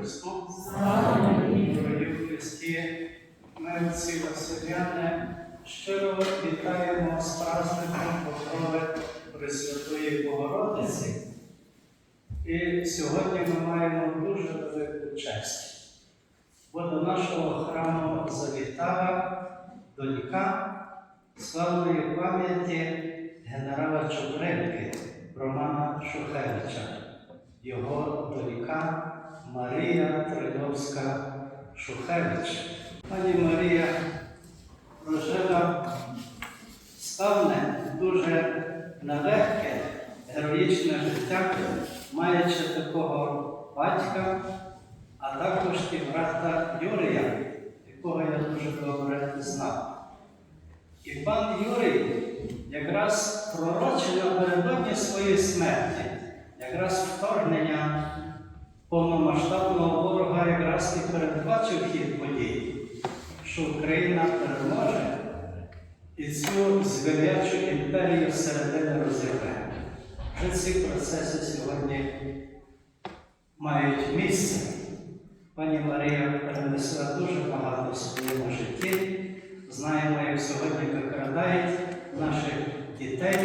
Христу! Дорогі Христі, ми всі Василяни щиро вітаємо з праздником Покрови Пресвятої Богородиці. І сьогодні ми маємо дуже велику честь, бо до нашого храму завітала донька славної пам'яті генерала Чупринки Романа Шухевича, його донька Марія Трильовська Шухевич. Пані Марія прожила ставне, дуже нелегке, героїчне життя, маючи такого батька, а також і брата Юрія, якого я дуже добре знав. І пан Юрій якраз пророчив напередодні своєї смерті, якраз вторгнення повномасштабного ворога якраз і передбачив хід подій, що Україна переможе і цю звірячу імперію середини розірве. Вже ці процеси сьогодні мають місце. Пані Марія перенесла дуже багато в своєму житті. Знаємо, як сьогодні викрадають наших дітей,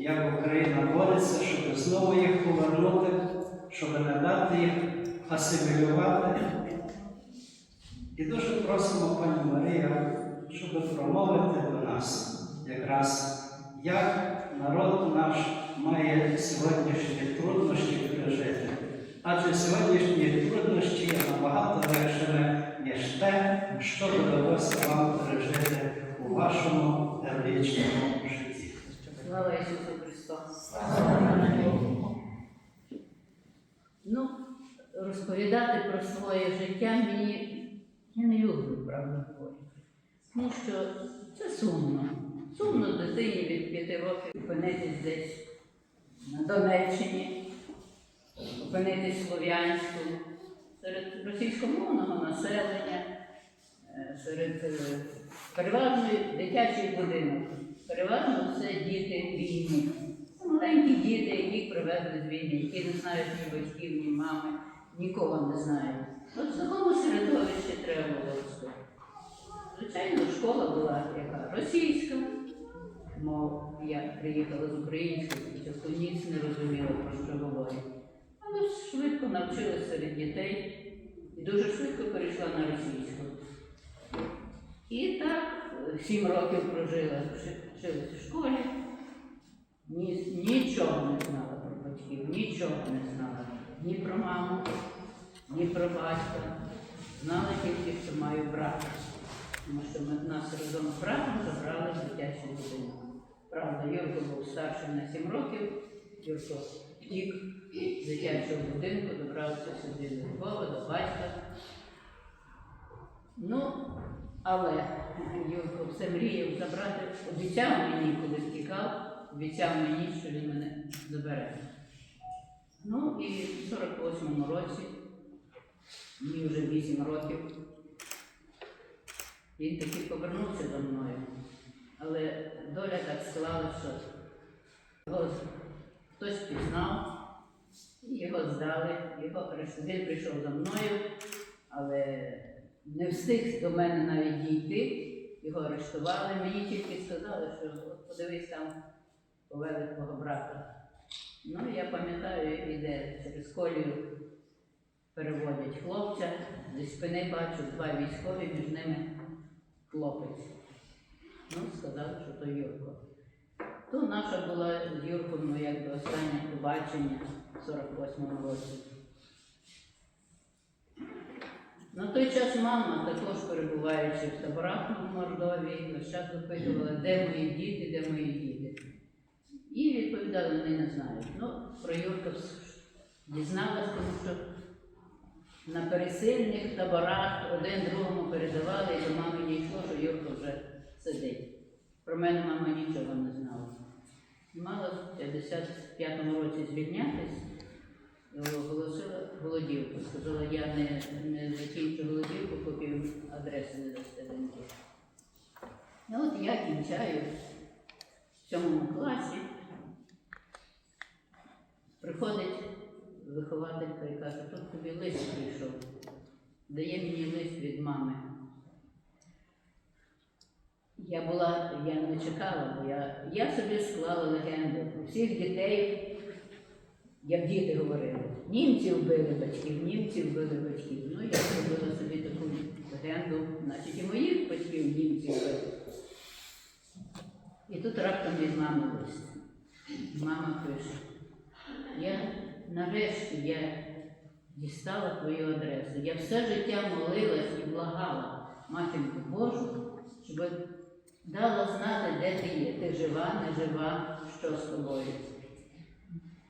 як Україна бореться, щоб знову їх повернути, щоб не дати їх асимілювати. І дуже просимо, пані Марія, щоб промовити до нас якраз, як народ наш має сьогоднішні труднощі пережити. Адже сьогоднішні труднощі є набагато легшими, ніж те, що довелося вам пережити у вашому героїчному житті. Слава Ісусу Христу! Ну, розповідати про своє життя мені я не люблю, правда говорю. Тому що це сумно. Сумно дитині від п'яти років опинитись десь на Донеччині, опинитись в Слов'янську, серед російськомовного населення, е, серед е, переважно дитячий будинок. Переважно це діти війни. Маленькі діти, яких привезли з війни, які не знають ні батьків, ні мами, нікого не знають. От в такому середовищі треба було рости. Звичайно, школа була яка російська, мов я приїхала з української, спочатку ніц не розуміла, про що говорять. Але швидко навчилася серед дітей і дуже швидко перейшла на російську. І так е, сім років прожила, вчи- вчилась у школі, ні, нічого не знала про батьків, нічого не знала ні про маму, ні про батька. Знала тільки, що маю брата. Тому що ми нас разом з братом забрали в дитячий будинок. Правда, Юрко був старший на 7 років, Юрко втік з дитячого будинку, добрався сюди до Львова, до батька. Ну, але Юрко все мріяв забрати, обіцяв мені, коли втікав, обіцяв мені, що він мене забере. Ну і в 48-му році, мені вже 8 років, він таки повернувся до мною. Але доля так склала, що його хтось пізнав, його здали, його. Він прийшов за мною, але не встиг до мене навіть дійти. Його арештували. Мені тільки сказали, що подивись там повели твого брата. Ну, я пам'ятаю, іде через колію переводять хлопця, зі спини бачу два військові, між ними хлопець. Ну, сказали, що то Юрко. То наша була з Юрком, ну, якби останнє побачення в 48-му році. На той час мама, також перебуваючи в таборах в Мордовії, весь час запитувала, де мої діти, де мої діти. І відповідали, вони не знають. Ну, про Юрка дізналась, тому що на пересильних таборах один другому передавали, і до мами дійшло, що Юрко вже сидить. Про мене мама нічого не знала. Мала в 55-му році звільнятись, оголосила голодівку. Сказала, я не, не закінчу голодівку, поки адреси не дасте. Ну от я кінчаю в сьомому класі. Приходить вихователька і каже, тут тобі лист прийшов. дає мені лист від мами. Я була, я не чекала, бо я, я собі склала легенду. У Всіх дітей, як діти говорили, німці вбили батьків, німці вбили батьків. Ну, я зробила собі таку легенду, значить і моїх батьків німці вбили. І тут раптом від мами лист. Мама пише, я нарешті я дістала твою адресу. Я все життя молилась і благала матінку Божу, щоб дала знати, де ти є. Ти жива, не жива, що з тобою.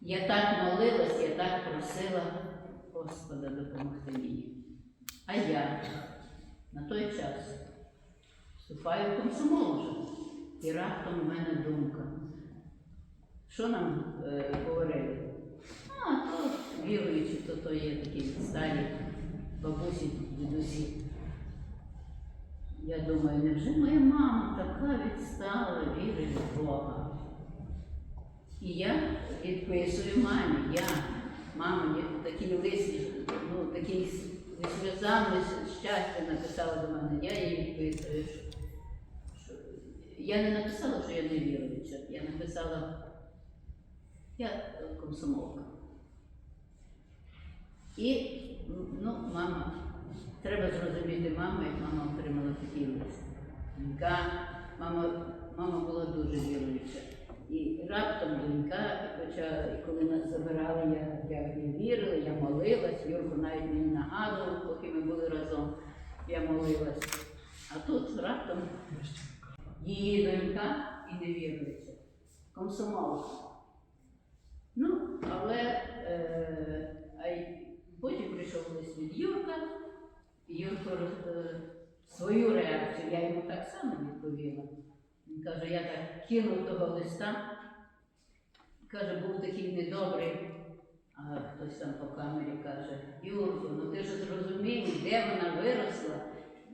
Я так молилась, я так просила Господа допомогти мені. А я на той час вступаю в комсомол вже. І раптом в мене думка. Що нам е, говорили? Віруючі, то, то є такі старі бабусі, дідусі. Я думаю, невже моя мама така відстала вірить в Бога? І я відписую мамі, я, мама, я такий лист, ну, зі сльозами щастя написала до мене, я їй відписую. що- Я не написала, що я не віруюча, я написала, я комсомолка. І ну, мама, треба зрозуміти маму, як мама отримала такий лист. Донька, мама, мама була дуже віруюча. І раптом донька і коли нас забирали, я, я, я вірила, я молилась, Юрко навіть мені нагадував, поки ми були разом, я молилась. А тут раптом її донька і не віруюча, комсомолка. Ну, але е, прийшов лист від Юрка, Юрко е, свою реакцію, я йому так само відповіла. Він каже, я так кинув того листа, каже, був такий недобрий, а хтось там по камері каже, Юрко, ну ти ж зрозумів, де вона виросла.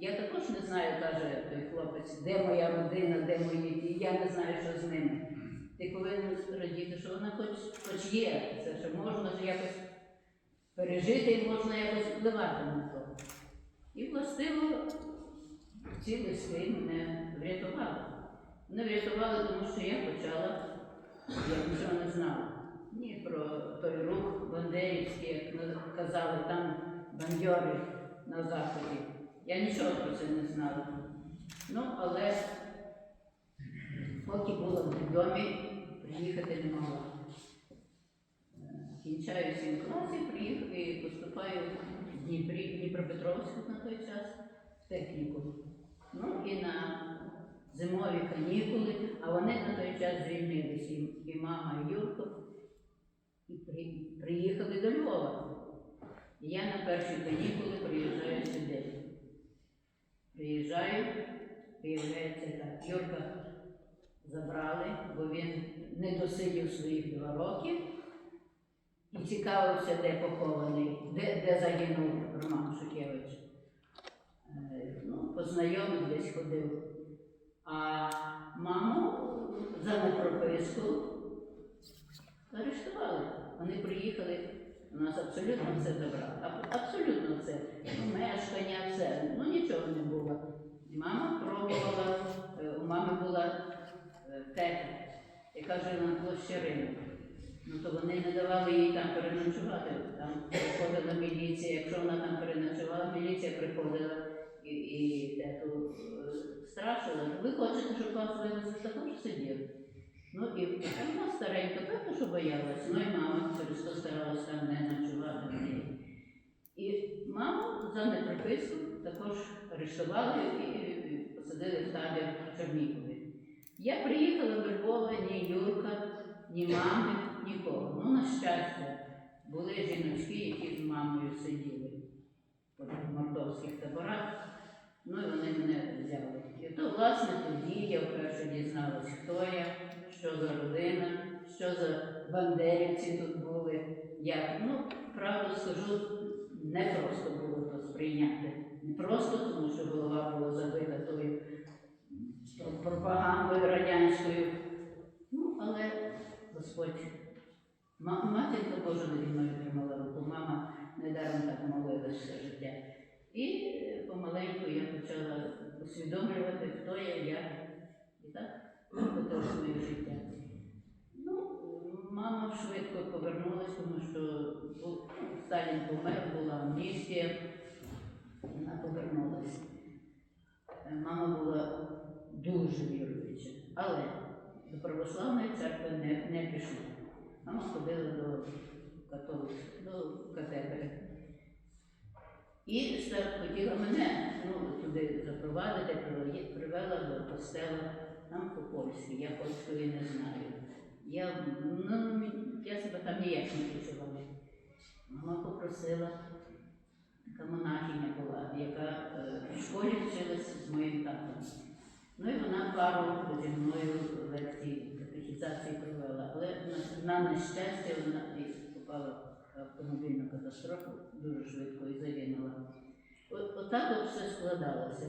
Я також не знаю, каже той хлопець, де моя родина, де мої діти, я не знаю, що з ними. Ти повинен радіти, що вона хоч, хоч є, це що можна ж якось пережити можна якось впливати на то. І властиво ці листи мене врятували. Вони врятували, тому що я почала, я нічого не знала. Ні про той рух бандерівський, як казали там бандьори на заході. Я нічого про це не знала. Ну, але поки була в домі, приїхати не могла. Е, Кінчаю сім класів, приїхав і поступаю в Дніпрі, Дніпропетровську на той час в техніку. Ну і на зимові канікули, а вони на той час звільнились, і, мама, і Юрко, і при, приїхали до Львова. І я на перші канікули приїжджаю сюди. Приїжджаю, виявляється так, Юрка забрали, бо він не досидів своїх два роки і цікавився, де похований, де, де загинув Роман Шухевич. Е, Ну, познайомив десь ходив. А маму за непрописку арештували. Вони приїхали, у нас абсолютно все забрали. Аб- Абсолютно все. Ну, мешкання, все. Ну нічого не було. Мама пробувала, е, у мами була е, тета, яка жила на площі ринку. Ну то вони не давали їй там переночувати. Там приходила міліція. Якщо вона там переночувала, міліція приходила і, і тету е, страшила. Ви хочете, щоб вас вивезли, також сидів. Ну і вона старенька, певно, що боялась. Ну і мама через то старалась там не ночувати. І маму за неприписку також арештували і, посадили в табір в Чернігові. Я приїхала до Львова, ні Юрка, ні мами, нікого. Ну, на щастя, були жіночки, які з мамою сиділи в мордовських таборах. Ну і вони мене взяли. І то, власне, тоді я вперше дізналась, хто я, що за родина, що за бандерівці тут були. Як. Ну, правду скажу, не просто було то сприйняти. Не просто, тому що голова була забита тою пропагандою радянською. Ну, але Господь, ма- матінка Божа наді мною тримала руку, мама недаром так молилась все життя. І усвідомлювати, хто я, як. І так робити своє життя. Ну, мама швидко повернулася, тому що бу- Сталін помер, була амністія. Вона повернулася. Мама була дуже віруюча, але до православної церкви не, не пішла. Мама ходила до католицької, до катедри. І хотіла мене ну, туди запровадити, привела до костела там по-польськи, я польської не знаю. Я, ну, я себе там ніяк не почувала. Мама попросила, така монахиня була, яка е, в школі вчилася з моїм татом. Ну і вона пару зі мною лекцій катехізації провела, але на, на нещастя вона попала в автомобільну катастрофу дуже швидко і загинула. От, отак от все складалося.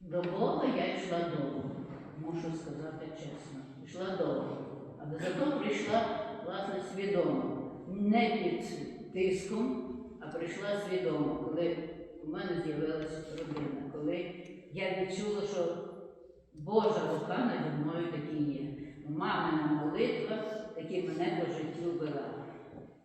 До Бога я йшла довго, мушу сказати чесно. Йшла довго. Але зато прийшла, власне, свідомо. Не під тиском, а прийшла свідомо, коли у мене з'явилася родина, коли я відчула, що Божа рука наді мною такі є. Мамина молитва таки мене по життю вела.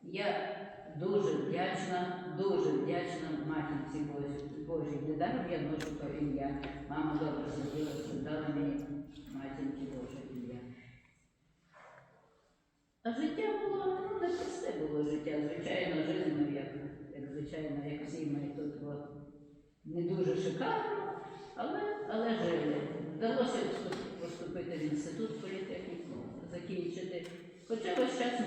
Я дуже вдячна, дуже вдячна матінці Божій. Божій. Недаром я ношу то ім'я. Мама добре зробила, що дала мені матінці Боже ім'я. А життя було, ну, не просте було звичайно, жизнь, як, як звичайно, як всі ми тут от, не дуже шикарно, але, але жили. Вдалося поступити в інститут політехніку, закінчити. Хоча весь час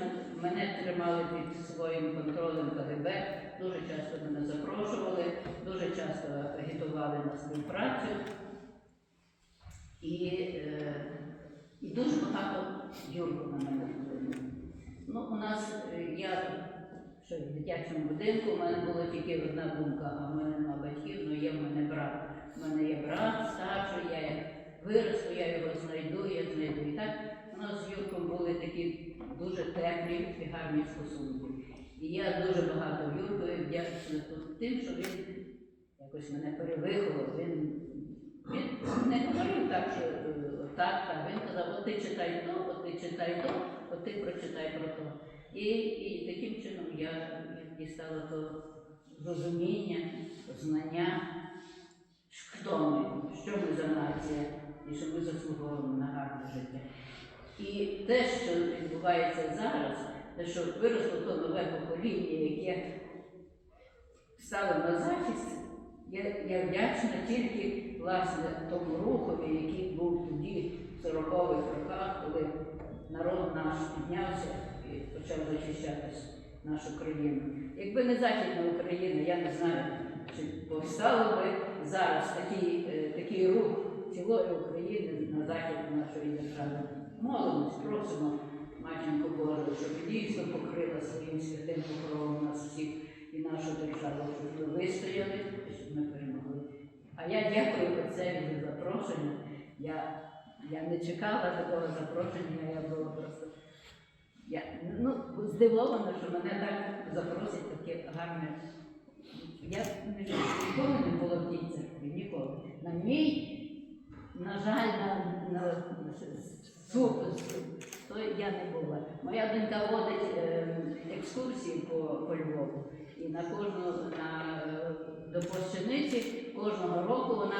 мене тримали під своїм контролем КГБ, дуже часто мене запрошували, дуже часто агітували на співпрацю. І, е, і дуже багато Юрку на мене вплинуло. Ну, у нас е, я ще в дитячому будинку, у мене була тільки одна думка, а в мене нема батьків, ну є в мене брат. У мене є брат старший, я як виросту, я його знайду, я знайду. І так у нас з Юрком були такі дуже теплі і гарні стосунки. І я дуже багато Юркові вдячна тим, що він якось мене перевиховував. Він, він не говорив так, що е, так, так. Він казав, от ти читай то, от ти читай то, от ти прочитай про то. І, і таким чином я дістала то розуміння, знання, хто ми, що ми за нація, і що ми заслуговуємо на гарне життя. І те, що відбувається зараз, те, що виросло то нове покоління, яке стало на захист, я, я вдячна тільки власне тому рухові, який був тоді, в 40-х роках, коли народ наш піднявся почав захищати нашу країну. Якби не Західна Україна, я не знаю, чи повстало би зараз такий, е, такий рух цілої України на захід нашої держави. Молимось, просимо матінку Божу, щоб дійсно покрила своїм святим покровом нас всіх і нашу державу, щоб ми вистояли, щоб ми перемогли. А я дякую отцеві за запрошення. Я, я не чекала такого запрошення, я була просто я, ну, здивована, що мене так запросять таке гарне. Я ніколи не була в тій церкві, ніколи. На мій, на жаль, на, на, суд, то я не була. Моя донька водить е, екскурсії по, по Львову. І на кожну на, до площаниці кожного року вона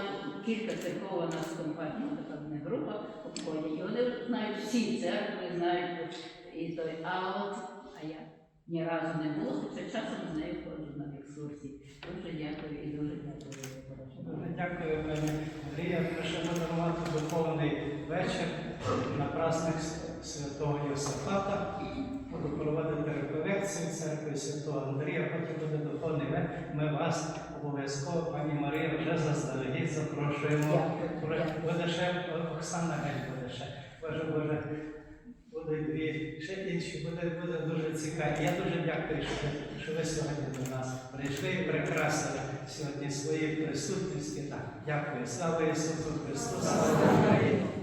кілька церков вона з компанією, ну, така група обходять. І вони знають всі церкви, знають і той, а от, а я ні разу не була, хоча часом з нею ходжу на екскурсії. Дуже дякую і дуже дякую. Дуже дякую, пані Андрія. Прошу подарувати духовний вечір на праздник святого Йосифата. Буду проводити реколекцію церкви святого Андрія, потім буде духовний вечір. Ми вас обов'язково, пані Марія, вже заздалегідь запрошуємо. Буде ще Оксана Гель буде ще. Боже, Боже, будуть ще інші, буде, буде дуже цікаво. Я дуже дякую, що, що ви сьогодні до нас прийшли і прикрасили сьогодні своєю присутністю. Так, дякую. Слава Ісусу Христу! Слава Україні!